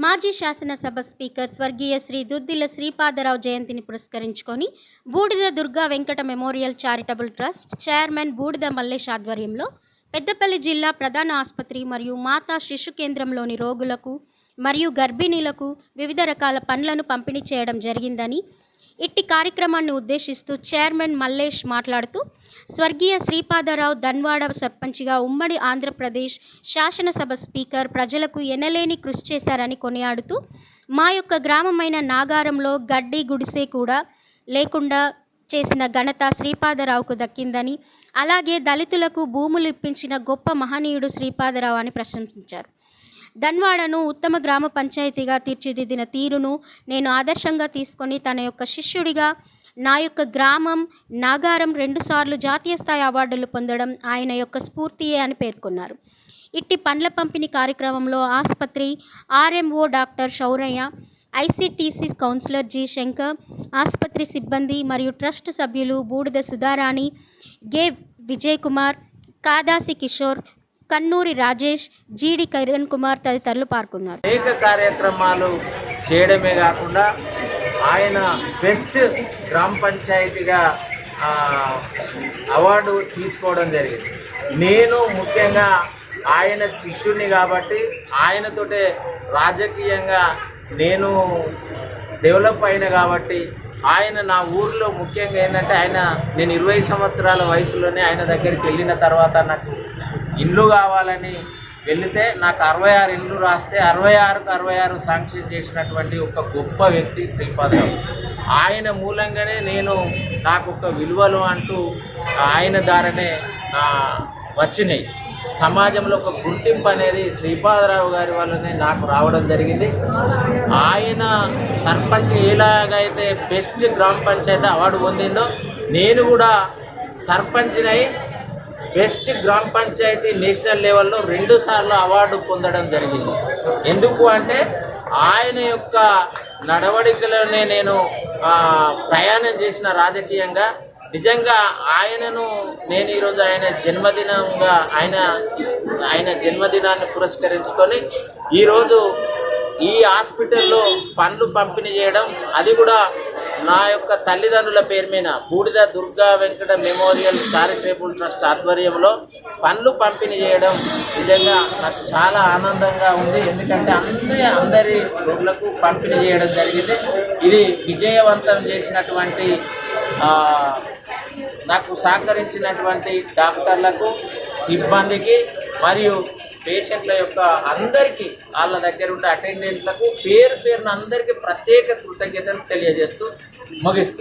మాజీ శాసనసభ స్పీకర్ స్వర్గీయ శ్రీ దుద్దిల శ్రీపాదరావు జయంతిని పురస్కరించుకొని Budida Durga Venkata memorial charitable trust chairman Budida Mallesh ఆధ్వర్యంలో పెద్దపల్లి జిల్లా ప్రధాన ఆసుపత్రి మరియు మాతా శిశు కేంద్రంలోని రోగులకు మరియు గర్భిణీలకు వివిధ రకాల పండ్లను పంపిణీ చేయడం జరిగిందని ఇట్టి కార్యక్రమాన్ని ఉద్దేశిస్తూ చైర్మన్ మల్లేష్ మాట్లాడుతూ స్వర్గీయ శ్రీపాదరావు ధన్వాడ సర్పంచ్గా ఉమ్మడి ఆంధ్రప్రదేశ్ శాసనసభ స్పీకర్ ప్రజలకు ఎనలేని కృషి చేశారని కొనియాడుతూ మా యొక్క గ్రామమైన నాగారంలో గడ్డి గుడిసె కూడా లేకుండా చేసిన ఘనత శ్రీపాదరావుకు దక్కిందని అలాగే దళితులకు భూములు ఇప్పించిన గొప్ప మహనీయుడు శ్రీపాదరావు అని ప్రశంసించారు. ధన్వాడను ఉత్తమ గ్రామ పంచాయతీగా తీర్చిదిద్దిన తీరును నేను ఆదర్శంగా తీసుకొని తన యొక్క శిష్యుడిగా నా యొక్క గ్రామం నాగారం రెండుసార్లు జాతీయ స్థాయి అవార్డులు పొందడం ఆయన యొక్క స్ఫూర్తియే అని పేర్కొన్నారు. ఇట్టి పండ్ల పంపిణీ కార్యక్రమంలో ఆసుపత్రి RMO doctor Sowraiah ICTC counsellor G Shankar ఆసుపత్రి సిబ్బంది మరియు ట్రస్ట్ సభ్యులు బూడిద సుధారాణి గే విజయ్ కుమార్ కాదాసి కిషోర్ కన్నూరి రాజేష్ జీడి కిరణ్ కుమార్ తదితరులు పాల్గొన్నారు. అనేక కార్యక్రమాలు చేయడమే కాకుండా ఆయన బెస్ట్ గ్రామ పంచాయతీగా అవార్డు తీసుకోవడం జరిగింది. నేను ముఖ్యంగా ఆయన శిష్యుని కాబట్టి ఆయనతోటే రాజకీయంగా నేను డెవలప్ అయిన కాబట్టి ఆయన నా ఊర్లో ముఖ్యంగా ఏంటంటే ఆయన నేను ఇరవై సంవత్సరాల వయసులోనే ఆయన దగ్గరికి వెళ్ళిన తర్వాత నాకు ఇల్లు కావాలని వెళితే నాకు అరవై ఆరు ఇల్లు రాస్తే అరవై ఆరుకు అరవై ఆరు శాంక్షన్ చేసినటువంటి ఒక గొప్ప వ్యక్తి శ్రీపాదరావు ఆయన మూలంగానే నేను నాకు ఒక విలువలు అంటూ ఆయన ద్వారానే వచ్చినాయి. సమాజంలో ఒక గుర్తింపు అనేది శ్రీపాదరావు గారి వల్లనే నాకు రావడం జరిగింది. ఆయన సర్పంచ్ ఎలాగైతే బెస్ట్ గ్రామ పంచాయతీ అవార్డు పొందిందో నేను కూడా సర్పంచ్నై బెస్ట్ గ్రామ పంచాయతీ నేషనల్ లెవెల్లో రెండు సార్లు అవార్డు పొందడం జరిగింది. ఎందుకు అంటే ఆయన యొక్క నడవడికలోనే నేను ప్రయాణం చేసిన రాజకీయంగా నిజంగా ఆయనను నేను ఈరోజు ఆయన జన్మదినంగా ఆయన ఆయన జన్మదినాన్ని పురస్కరించుకొని ఈరోజు ఈ హాస్పిటల్లో పండ్లు పంపిణీ చేయడం అది కూడా నా యొక్క తల్లిదండ్రుల పేరు మీద Budida Durga Venkata memorial charitable trust ఆధ్వర్యంలో పనులు పంపిణీ చేయడం నిజంగా నాకు చాలా ఆనందంగా ఉంది. ఎందుకంటే అందరి అందరి రోగులకు పంపిణీ చేయడం జరిగింది. ఇది విజయవంతం చేసినటువంటి నాకు సహకరించినటువంటి డాక్టర్లకు సిబ్బందికి మరియు పేషెంట్ల యొక్క అందరికీ వాళ్ళ దగ్గర ఉండే అటెండెంట్లకు పేరు పేరున అందరికీ ప్రత్యేక కృతజ్ఞతలు తెలియజేస్తూ मगेश